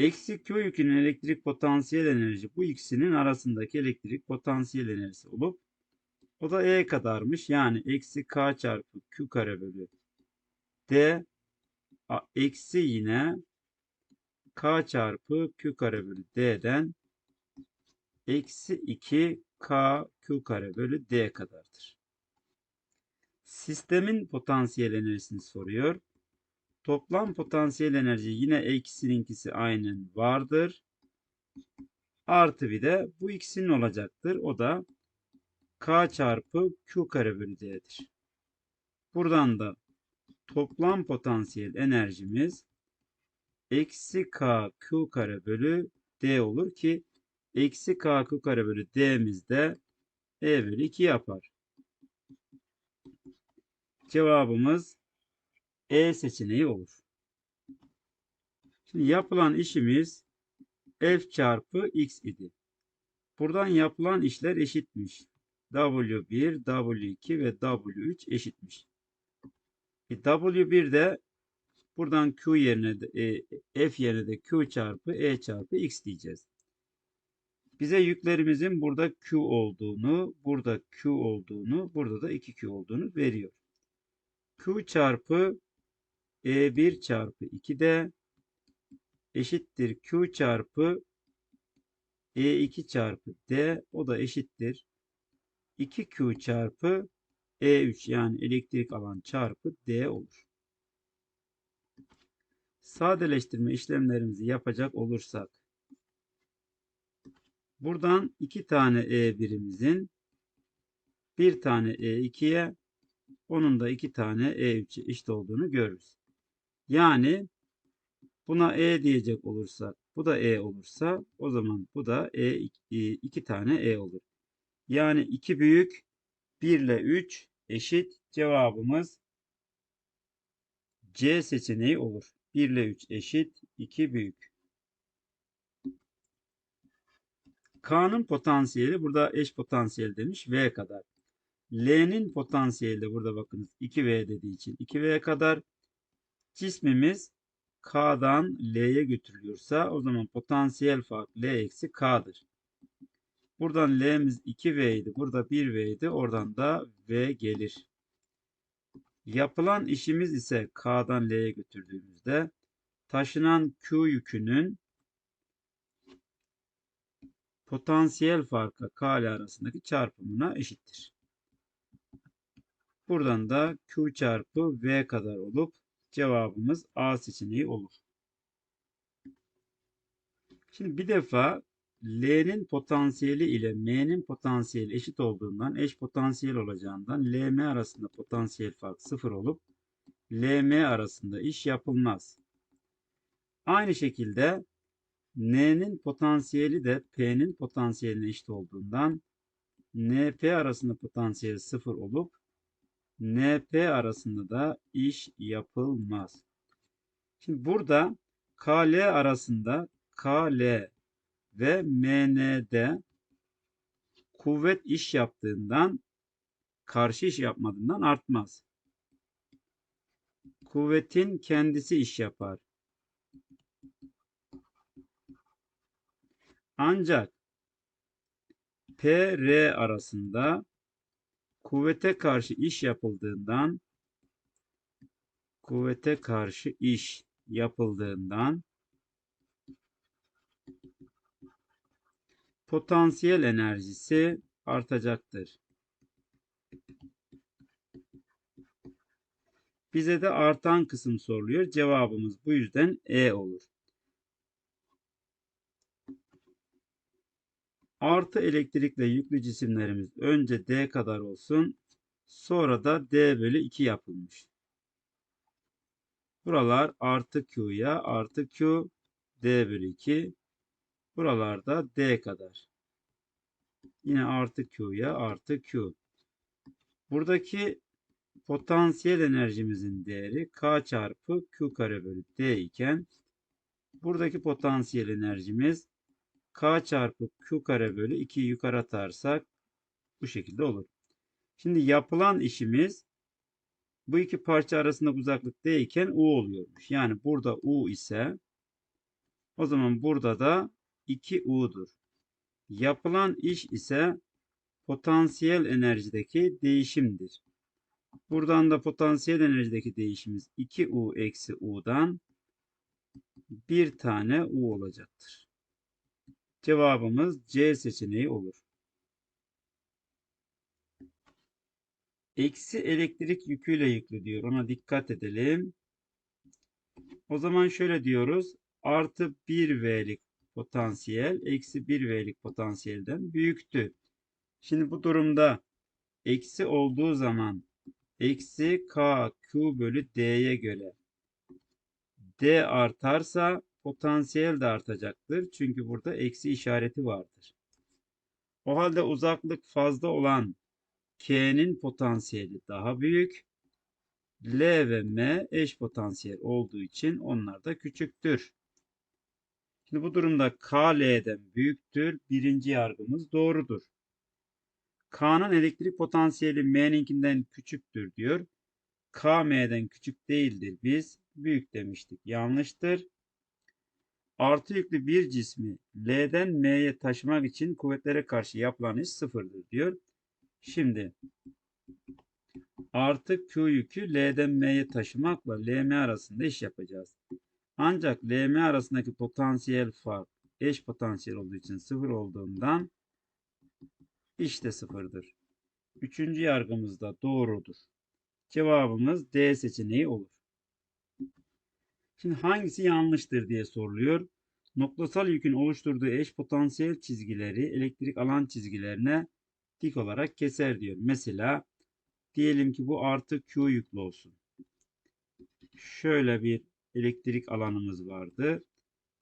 Eksi Q yükünün elektrik potansiyel enerji bu ikisinin arasındaki elektrik potansiyel enerjisi olup o da E kadarmış. Yani eksi K çarpı Q kare bölü D a- eksi yine K çarpı Q kare bölü D'den eksi 2 K Q kare bölü D kadardır. Sistemin potansiyel enerjisini soruyor. Toplam potansiyel enerji yine eksininkisi aynen vardır. Artı bir de bu ikisinin olacaktır. O da K çarpı Q kare bölü D'dir. Buradan da toplam potansiyel enerjimiz eksi K Q kare bölü D olur ki eksi K Q kare bölü D'miz de E bölü 2 yapar. Cevabımız E seçeneği olur. Şimdi yapılan işimiz F çarpı X idi. Buradan yapılan işler eşitmiş. W1, W2 ve W3 eşitmiş. E, W1 de buradan Q yerine de e, F yerine de Q çarpı E çarpı X diyeceğiz. Bize yüklerimizin burada Q olduğunu, burada Q olduğunu, burada da 2Q olduğunu veriyor. Q çarpı E1 çarpı 2D eşittir Q çarpı E2 çarpı D o da eşittir 2Q çarpı E3 yani elektrik alan çarpı D olur. Sadeleştirme işlemlerimizi yapacak olursak buradan iki tane E1'imizin bir tane E2'ye onun da iki tane E3'e eşit olduğunu görürüz. Yani buna E diyecek olursak bu da E olursa o zaman bu da E iki tane E olur. Yani 2 büyük 1 ile 3 eşit cevabımız C seçeneği olur. 1 ile 3 eşit 2 büyük. K'nın potansiyeli burada eş potansiyel demiş V kadar. L'nin potansiyeli burada bakınız 2V dediği için 2V kadar. Cismimiz K'dan L'ye götürülüyorsa o zaman potansiyel fark L eksi K'dır. Buradan L'miz 2V idi. Burada 1V idi. Oradan da V gelir. Yapılan işimiz ise K'dan L'ye götürdüğümüzde taşınan Q yükünün potansiyel farkı K ile arasındaki çarpımına eşittir. Buradan da Q çarpı V kadar olup cevabımız A seçeneği olur. Şimdi bir defa L'nin potansiyeli ile M'nin potansiyeli eşit olduğundan eş potansiyel olacağından LM arasında potansiyel fark sıfır olup LM arasında iş yapılmaz. Aynı şekilde N'nin potansiyeli de P'nin potansiyeline eşit olduğundan NP arasında potansiyel sıfır olup NP arasında da iş yapılmaz. Şimdi burada KL arasında KL ve MN'de kuvvet iş yaptığından karşı iş yapmadığından artmaz. Kuvvetin kendisi iş yapar. Ancak PR arasında kuvvete karşı iş yapıldığından kuvvete karşı iş yapıldığından potansiyel enerjisi artacaktır. Bize de artan kısım soruluyor. Cevabımız bu yüzden E olur. Artı elektrikle yüklü cisimlerimiz önce D kadar olsun. Sonra da D bölü 2 yapılmış. Buralar artı Q'ya artı Q D bölü 2. Buralarda D kadar. Yine artı Q'ya artı Q. Buradaki potansiyel enerjimizin değeri K çarpı Q kare bölü D iken buradaki potansiyel enerjimiz K çarpı Q kare bölü 2'yi yukarı atarsak bu şekilde olur. Şimdi yapılan işimiz bu iki parça arasında uzaklık D iken U oluyormuş. Yani burada U ise O zaman burada da 2U'dur. Yapılan iş ise potansiyel enerjideki değişimdir. Buradan da potansiyel enerjideki değişimimiz 2U eksi U'dan bir tane U olacaktır. Cevabımız C seçeneği olur. Eksi elektrik yüküyle yüklü diyor. Ona dikkat edelim. O zaman şöyle diyoruz. Artı 1V'lik potansiyel eksi 1V'lik potansiyelden büyüktü. Şimdi bu durumda eksi olduğu zaman eksi K Q bölü D'ye göre D artarsa potansiyel de artacaktır. Çünkü burada eksi işareti vardır. O halde uzaklık fazla olan K'nin potansiyeli daha büyük. L ve M eş potansiyel olduğu için onlar da küçüktür. Şimdi bu durumda K L'den büyüktür. Birinci yargımız doğrudur. K'nın elektrik potansiyeli M'ninkinden küçüktür diyor. K M'den küçük değildir. Biz büyük demiştik. Yanlıştır. Artı yüklü bir cismi L'den M'ye taşımak için kuvvetlere karşı yapılan iş sıfırdır diyor. Şimdi artı Q yükü L'den M'ye taşımakla LM arasında iş yapacağız. Ancak LM arasındaki potansiyel fark eş potansiyel olduğu için sıfır olduğundan iş de sıfırdır. Üçüncü yargımız da doğrudur. Cevabımız D seçeneği olur. Şimdi hangisi yanlıştır diye soruluyor. Noktasal yükün oluşturduğu eş potansiyel çizgileri elektrik alan çizgilerine dik olarak keser diyor. Mesela diyelim ki bu artı Q yüklü olsun. Şöyle bir elektrik alanımız vardı.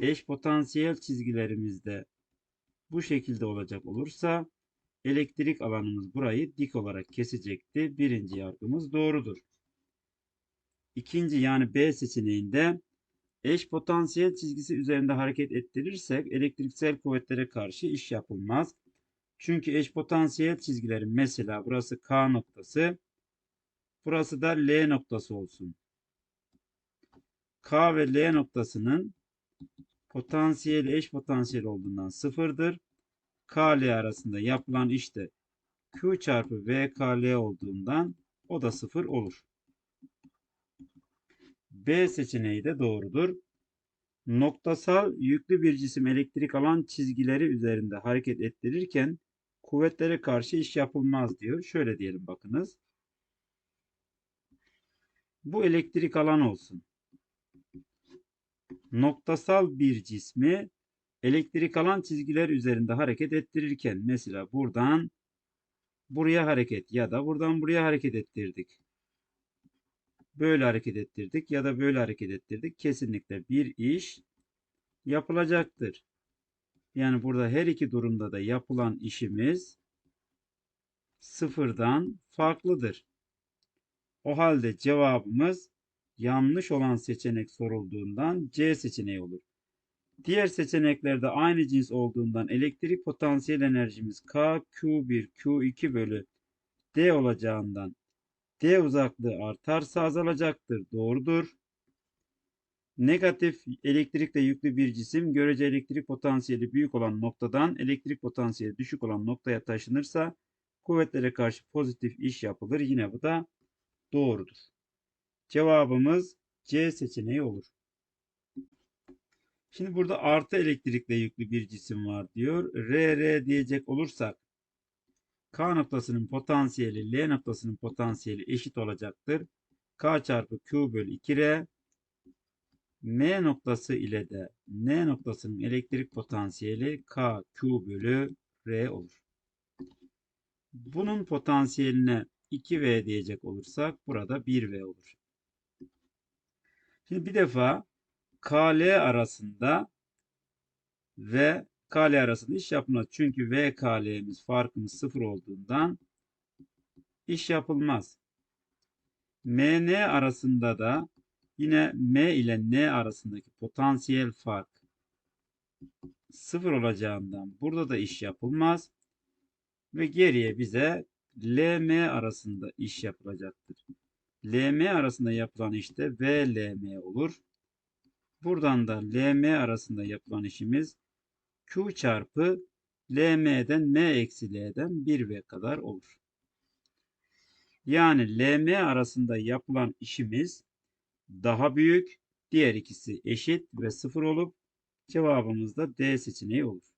Eş potansiyel çizgilerimizde bu şekilde olacak olursa elektrik alanımız burayı dik olarak kesecekti. Birinci yargımız doğrudur. İkinci yani B seçeneğinde eş potansiyel çizgisi üzerinde hareket ettirirsek elektriksel kuvvetlere karşı iş yapılmaz. Çünkü eş potansiyel çizgilerin mesela burası K noktası, burası da L noktası olsun. K ve L noktasının potansiyeli eş potansiyel olduğundan sıfırdır. K L arasında yapılan işte Q çarpı V K L olduğundan o da sıfır olur. B seçeneği de doğrudur. Noktasal yüklü bir cisim elektrik alan çizgileri üzerinde hareket ettirirken kuvvetlere karşı iş yapılmaz diyor. Şöyle diyelim bakınız. Bu elektrik alan olsun. Noktasal bir cismi elektrik alan çizgiler üzerinde hareket ettirirken mesela buradan buraya hareket ya da buradan buraya hareket ettirdik. Böyle hareket ettirdik ya da böyle hareket ettirdik. Kesinlikle bir iş yapılacaktır. Yani burada her iki durumda da yapılan işimiz sıfırdan farklıdır. O halde cevabımız yanlış olan seçenek sorulduğundan C seçeneği olur. Diğer seçeneklerde aynı cins olduğundan elektrik potansiyel enerjimiz K, Q1, Q2 bölü D olacağından D uzaklığı artarsa azalacaktır. Doğrudur. Negatif elektrikle yüklü bir cisim görece elektrik potansiyeli büyük olan noktadan elektrik potansiyeli düşük olan noktaya taşınırsa kuvvetlere karşı pozitif iş yapılır. Yine bu da doğrudur. Cevabımız C seçeneği olur. Şimdi burada artı elektrikle yüklü bir cisim var diyor. R, R diyecek olursak K noktasının potansiyeli L noktasının potansiyeli eşit olacaktır. K çarpı Q bölü 2R M noktası ile de N noktasının elektrik potansiyeli K Q bölü R olur. Bunun potansiyeline 2V diyecek olursak burada 1V olur. Şimdi bir defa KL arasında ve KL arasında iş yapılmaz. Çünkü V KL'miz farkımız sıfır olduğundan iş yapılmaz. MN arasında da yine M ile N arasındaki potansiyel fark sıfır olacağından burada da iş yapılmaz. Ve geriye bize LM arasında iş yapılacaktır. LM arasında yapılan işte VLM olur. Buradan da LM arasında yapılan işimiz Q çarpı LM'den M eksi L'den 1V kadar olur. Yani LM arasında yapılan işimiz daha büyük, diğer ikisi eşit ve sıfır olup cevabımız da D seçeneği olur.